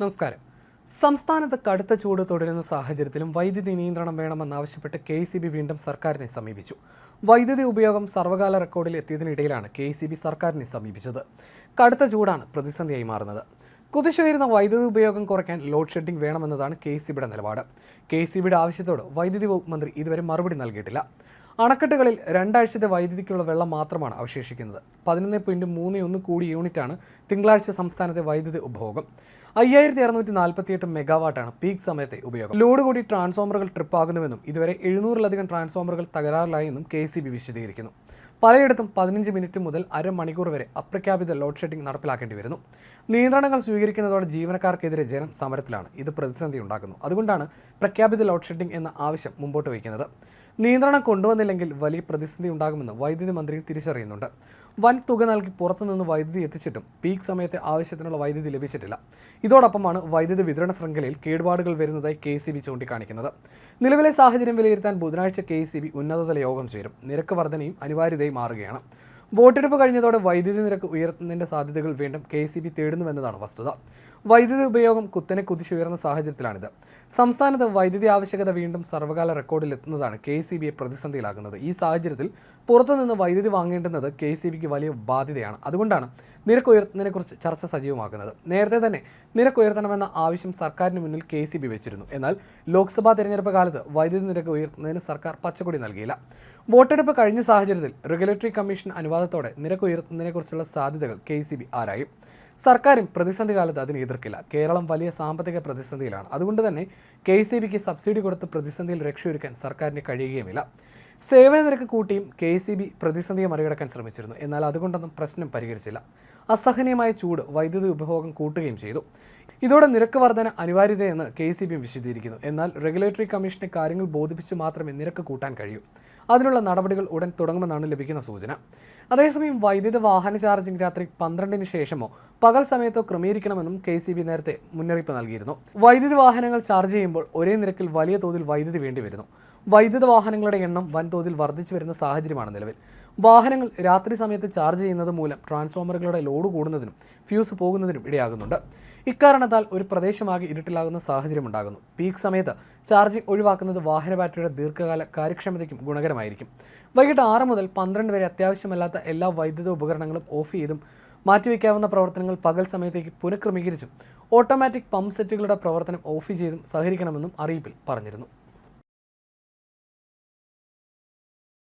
നമസ്കാരം. സംസ്ഥാനത്ത് കടുത്ത ചൂട് തുടരുന്ന സാഹചര്യത്തിലും വൈദ്യുതി നിയന്ത്രണം വേണമെന്നാവശ്യപ്പെട്ട് കെ സി ബി വീണ്ടും സർക്കാരിനെ സമീപിച്ചു. വൈദ്യുതി ഉപയോഗം സർവകാല റെക്കോർഡിൽ എത്തിയതിനിടയിലാണ് കെ സി ബി സർക്കാരിനെ സമീപിച്ചത്. കടുത്ത ചൂടാണ് പ്രതിസന്ധിയായി മാറുന്നത്. കുതിച്ചുയരുന്ന വൈദ്യുതി ഉപയോഗം കുറയ്ക്കാൻ ലോഡ് ഷെഡിംഗ് വേണമെന്നതാണ് കെ സി ബിയുടെ നിലപാട്. കെ സി ബിയുടെ ആവശ്യത്തോട് വൈദ്യുതി വകുപ്പ് മന്ത്രി ഇതുവരെ മറുപടി നൽകിയിട്ടില്ല. അണക്കെട്ടുകളിൽ രണ്ടാഴ്ചത്തെ വൈദ്യുതിക്കുള്ള വെള്ളം മാത്രമാണ് അവശേഷിക്കുന്നത്. പതിനൊന്ന് പോയിന്റ് മൂന്ന് ഒന്ന് കൂടി യൂണിറ്റാണ് തിങ്കളാഴ്ച സംസ്ഥാനത്തെ വൈദ്യുതി ഉപഭോഗം. അയ്യായിരത്തി അറുന്നൂറ്റി നാൽപ്പത്തിയെട്ട് മെഗാവാട്ടാണ് പീക്ക് സമയത്തെ ഉപയോഗം. ലോഡ് കൂടി ട്രാൻസ്ഫോമറുകൾ ട്രിപ്പാകുന്നുവെന്നും ഇതുവരെ എഴുന്നൂറിലധികം ട്രാൻസ്ഫോമറുകൾ തകരാറിലായെന്നും കെ സി ബി വിശദീകരിക്കുന്നു. പലയിടത്തും പതിനഞ്ച് മിനിറ്റ് മുതൽ അരമണിക്കൂർ വരെ അപ്രഖ്യാപിത ലോഡ് ഷെഡിംഗ് നടപ്പിലാക്കേണ്ടി വരുന്നു. നിയന്ത്രണങ്ങൾ സ്വീകരിക്കുന്നതോടെ ജീവനക്കാർക്കെതിരെ ജനം സമരത്തിലാണ്. ഇത് പ്രതിസന്ധി ഉണ്ടാക്കുന്നു. അതുകൊണ്ടാണ് പ്രഖ്യാപിത ലോഡ് ഷെഡിംഗ് എന്ന ആവശ്യം മുമ്പോട്ട് വയ്ക്കുന്നത്. നിയന്ത്രണം കൊണ്ടുവന്നില്ലെങ്കിൽ വലിയ പ്രതിസന്ധി ഉണ്ടാകുമെന്ന് വൈദ്യുതി മന്ത്രി തിരിച്ചറിയുന്നുണ്ട്. വൻ തുക നൽകി പുറത്തുനിന്ന് വൈദ്യുതി എത്തിച്ചിട്ടും പീക്ക് സമയത്തെ ആവശ്യത്തിനുള്ള വൈദ്യുതി ലഭിച്ചിട്ടില്ല. ഇതോടൊപ്പമാണ് വൈദ്യുതി വിതരണ ശൃംഖലയിൽ കേടുപാടുകൾ വരുന്നതായി കെ സി ബി ചൂണ്ടിക്കാണിക്കുന്നത്. നിലവിലെ സാഹചര്യം വിലയിരുത്താൻ ബുധനാഴ്ച കെ സി ബി ഉന്നതതല യോഗം ചേരും. നിരക്ക് വർധനയും അനിവാര്യതയും മാറുകയാണ്. വോട്ടെടുപ്പ് കഴിഞ്ഞതോടെ വൈദ്യുതി നിരക്ക് ഉയർത്തുന്നതിന്റെ സാധ്യതകൾ വീണ്ടും കെ സി ബി തേടുന്നുവെന്നതാണ് വസ്തുത. വൈദ്യുതി ഉപയോഗം കുത്തനെ കുതിച്ചുയർന്ന സാഹചര്യത്തിലാണിത്. സംസ്ഥാനത്ത് വൈദ്യുതി ആവശ്യകത വീണ്ടും സർവകാല റെക്കോർഡിൽ എത്തുന്നതാണ് കെ സി ബിയെ പ്രതിസന്ധിയിലാക്കുന്നത്. ഈ സാഹചര്യത്തിൽ പുറത്തുനിന്ന് വൈദ്യുതി വാങ്ങേണ്ടുന്നത് കെ സി ബിക്ക് വലിയ ബാധ്യതയാണ്. അതുകൊണ്ടാണ് നിരക്ക് ഉയർത്തുന്നതിനെക്കുറിച്ച് ചർച്ച സജീവമാക്കുന്നത്. നേരത്തെ തന്നെ നിരക്ക് ഉയർത്തണമെന്ന ആവശ്യം സർക്കാരിന് മുന്നിൽ കെ സി ബി വെച്ചിരുന്നു. എന്നാൽ ലോക്സഭാ തെരഞ്ഞെടുപ്പ് കാലത്ത് വൈദ്യുതി നിരക്ക് ഉയർത്തുന്നതിന് സർക്കാർ പച്ചക്കൊടി നൽകിയില്ല. വോട്ടെടുപ്പ് കഴിഞ്ഞ സാഹചര്യത്തിൽ റെഗുലേറ്ററി കമ്മീഷൻ അനുവാദത്തോടെ നിരക്ക് ഉയർത്തുന്നതിനെക്കുറിച്ചുള്ള സാധ്യതകൾ കെ സി ബി ആരായും. സർക്കാരും പ്രതിസന്ധി കാലത്ത് അതിനെ എതിർക്കില്ല. കേരളം വലിയ സാമ്പത്തിക പ്രതിസന്ധിയിലാണ്. അതുകൊണ്ട് തന്നെ കെ സി ബിക്ക് സബ്സിഡി കൊടുത്ത് പ്രതിസന്ധിയിൽ രക്ഷയൊരുക്കാൻ സർക്കാരിന് കഴിയുകയുമില്ല. സേവന നിരക്ക് കൂട്ടിയും കെ സി ബി പ്രതിസന്ധിയെ മറികടക്കാൻ ശ്രമിച്ചിരുന്നു. എന്നാൽ അതുകൊണ്ടൊന്നും പ്രശ്നം പരിഹരിച്ചില്ല. അസഹനീയമായ ചൂട് വൈദ്യുതി ഉപഭോഗം കൂട്ടുകയും ചെയ്തു. ഇതോടെ നിരക്ക് വർധന അനിവാര്യതയെന്ന് കെ സി ബി വിശദീകരിക്കുന്നു. എന്നാൽ റെഗുലേറ്ററി കമ്മീഷന് കാര്യങ്ങൾ ബോധിപ്പിച്ച് മാത്രമേ നിരക്ക് കൂട്ടാൻ കഴിയൂ. അതിനുള്ള നടപടികൾ ഉടൻ തുടങ്ങുമെന്നാണ് ലഭിക്കുന്ന സൂചന. അതേസമയം വൈദ്യുത വാഹന ചാർജിംഗ് രാത്രി പന്ത്രണ്ടിന് ശേഷമോ പകൽ സമയത്തോ ക്രമീകരിക്കണമെന്നും കെ സി ബി നേരത്തെ മുന്നറിയിപ്പ് നൽകിയിരുന്നു. വൈദ്യുതി വാഹനങ്ങൾ ചാർജ് ചെയ്യുമ്പോൾ ഒരേ നിരക്കിൽ വലിയ തോതിൽ വൈദ്യുതി വേണ്ടിവരുന്നു. വൈദ്യുത വാഹനങ്ങളുടെ എണ്ണം വൻതോതിൽ വർദ്ധിച്ചു വരുന്ന സാഹചര്യമാണ് നിലവിൽ. വാഹനങ്ങൾ രാത്രി സമയത്ത് ചാർജ് ചെയ്യുന്നത് മൂലം ട്രാൻസ്ഫോമറുകളുടെ ലോഡ് കൂടുന്നതിനും ഫ്യൂസ് പോകുന്നതിനും ഇടയാകുന്നുണ്ട്. ഇക്കാരണത്താൽ ഒരു പ്രദേശമാകെ ഇരുട്ടിലാകുന്ന സാഹചര്യം ഉണ്ടാകുന്നു. പീക്ക് സമയത്ത് ചാർജിംഗ് ഒഴിവാക്കുന്നത് വാഹന ബാറ്ററിയുടെ ദീർഘകാല കാര്യക്ഷമതയ്ക്കും ഗുണകരമായിരിക്കും. വൈകിട്ട് ആറ് മുതൽ പന്ത്രണ്ട് വരെ അത്യാവശ്യമല്ലാത്ത എല്ലാ വൈദ്യുത ഉപകരണങ്ങളും ഓഫ് ചെയ്തും മാറ്റിവെക്കാവുന്ന പ്രവർത്തനങ്ങൾ പകൽ സമയത്തേക്ക് പുനഃക്രമീകരിച്ചും ഓട്ടോമാറ്റിക് പമ്പ് സെറ്റുകളുടെ പ്രവർത്തനം ഓഫ് ചെയ്തും സഹകരിക്കണമെന്നും അറിയിപ്പിൽ പറഞ്ഞിരുന്നു.